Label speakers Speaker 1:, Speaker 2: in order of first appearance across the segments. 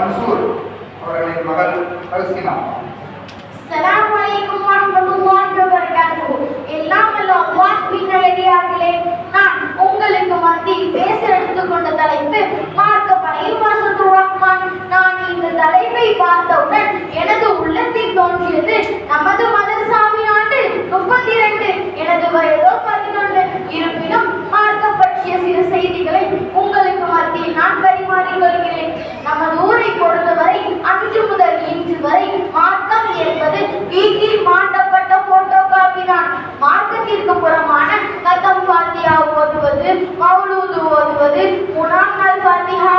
Speaker 1: மன்சூர் அவர்களின் மகள் பல்சினா
Speaker 2: அஸ்ஸலாமு அலைக்கும் வபரகாத்துஹு எல்லாம் வல்ல நான் உங்களுக்கு மார்க்கத்திற்கு புறமான கத்தம் பாத்தியா ஓதுவது மௌலூது ஓதுவது மூணாம் பாத்தியா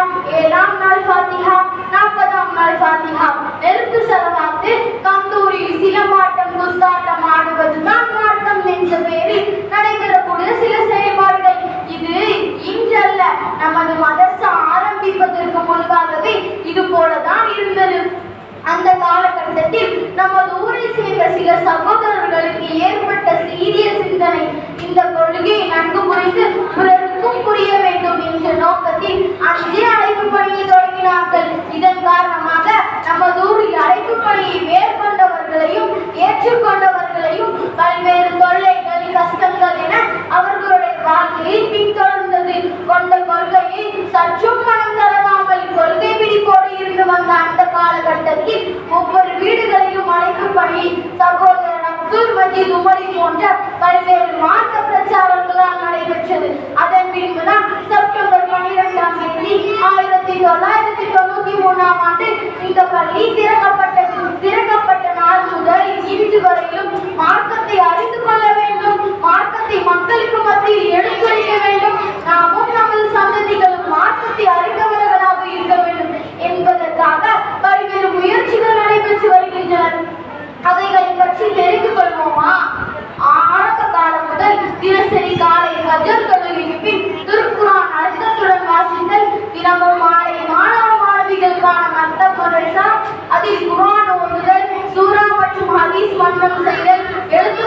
Speaker 2: நமதூர் ஊரில் அழைப்பு பணியை மேற்கொண்டவர்களையும் ஏற்றுக்கொண்டவர்களையும் பல்வேறு தொல்லைகள் கஷ்டங்கள் என அவர்களுடைய வாழ்க்கையை பின்தொடர்ந்தது. கொண்ட கொள்கையை சற்றும் மனம் தரவாமல் கொள்கை பிடிப்போடு இருந்து வந்த அந்த காலகட்டத்தில் ஒவ்வொரு வீடுகளிலும் அழைப்பு பணி சகோதரர் அப்துல் மஜீத் உமரி போன்ற பல்வேறு வரையிலும் மார்க்கத்தை அறிந்து கொள்ள வேண்டும். மார்க்கத்தை மக்களுக்கு மத்தியில் எடுத்துரைக்க வேண்டும். நாமும் நமது சந்ததிகளும் மார்க்கத்தை அறிந்தவர்களாக இருக்க வேண்டும் என்பதற்காக பல்வேறு முயற்சிகள் நடைபெற்று வருகின்றன. அவைகளை பற்றி தெரிந்து கொள்வோமா? ஆரம்ப காலம் முதல் தினசரி காலை ஹஜர் தொழுகைக்கு பின் திருக்குறான் அர்த்தத்துடன் வாசித்தல் தினமும் மாலை மாணவ மாணவிகளுக்கான மத்த மதரசா அதில் குரான் ஒன்று சூரா மற்றும் ஹதீஸ் மன்னம் செய்தல் எழுத்து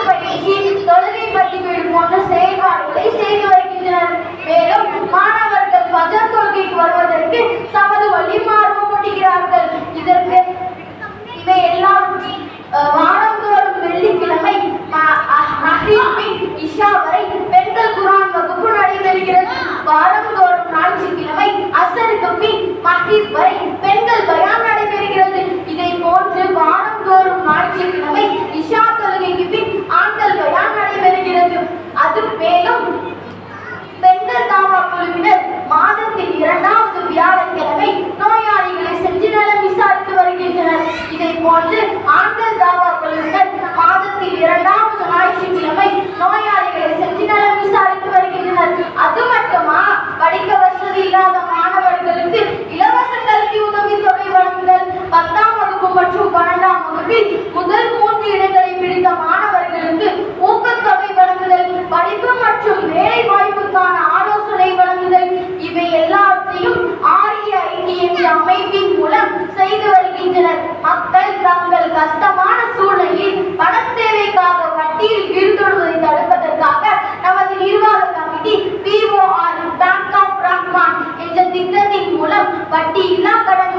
Speaker 2: மற்றும் பன்னெண்டாம் வகுப்பில் முதல் மூன்று இடங்களை பிடித்த மாணவர்களுக்கு ஊக்கத்தொகை வழங்குதல் படிப்பு மற்றும் வேலை வாய்ப்புக்கான ஆலோசனை வழங்குதல். இவை எல்லாத்தையும் ஆரிய ஐடி என்ற அமைப்பின் மூலம் செய்து வருகின்றனர். மக்கள் தங்கள் கஷ்டமான சூழ்நிலையில் பண தேவைக்காக வட்டியில் வீழ்ந்துடுவதை தடுப்பதற்காக நமது நிர்வாக committee POR bank of Rahman என்ற திட்டத்தின் மூலம் வட்டி இல்லா கடன்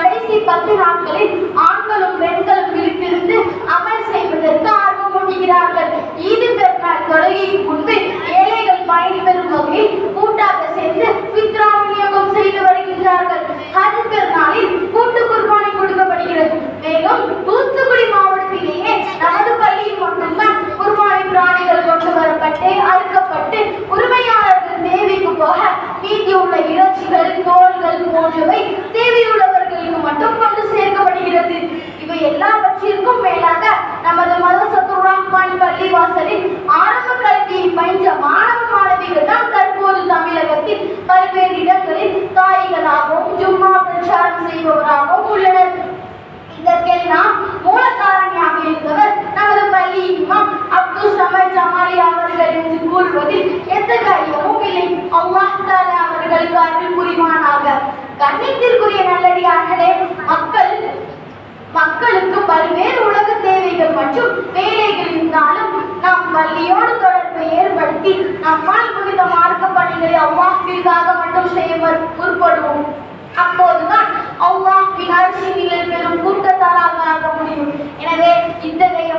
Speaker 2: கடைசி பத்து நாட்களில் ஆண்களும் பெண்களும் விழித்திருந்து அமல் செய்வதற்கு ஆர்வம் கொண்டுகிறார்கள். ஈது பெருநாள் தொழுகைக்கு முன்பு ஏழைகள் பயன்பெறும் வகையில் கூட்டாக சேர்ந்து பித்ரா விநியோகம் செய்து வருகின்றார்கள். ஹஜ் பெருநாளில் கூட்டு குர்பானை கொடுக்கப்படுகிறது. மேலும் தூத்துக்குடி மாவட்டத்திலேயே நமது பள்ளியில் மட்டும்தான் குர்பானை பிராணிகள் கொண்டு வரப்பட்டு அறுக்கப்பட்டு உரிமையாளர்கள் தேவைக்கு போக மீதியுள்ள இறைச்சிகள் தோள்கள் போன்றவை தேவையுள்ள எல்லாவற்றிற்கும் மேலாக நமது மதசத்துர் ரஹ்மான் பள்ளி வாசலில் ஆரம்ப கல்வியை பயின்ற மாணவ மாணவிகள் தான் தற்போது தமிழகத்தில் பல்வேறு இடங்களில் தாய்களாகவும் ஜும்மா பிரச்சாரம் செய்பவராகவும் உள்ளனர். இதற்கெல்லாம் மூல காரணியாக இருந்தவர் நமது பள்ளி இமாம் அப்துல் சமர் ஜமாலி அவர்கள் என்று கூறுவதில் எந்த காரியமும் இல்லை. அல்லாஹ் தாலா அவர்களுக்கு அருள் புரிவானாக கண்ணியத்திற்குரிய நல்லடியார்களே மக்கள் மக்களுக்கு பல்வேறு உலக தேவைகள் மற்றும் வேலைகள் இருந்தாலும் நாம் பள்ளியோடு தொடர்பை ஏற்படுத்தி நம்மால் முடிந்த மார்க்க பணிகளை அவ்வாஹ்விற்காக மட்டும் செய்ய முற்படுவோம். அப்போதுதான் அல்லாஹ்வின் அரசியலில் பெரும் கூட்டத்தாராக ஆக முடியும். எனவே இத்தகைய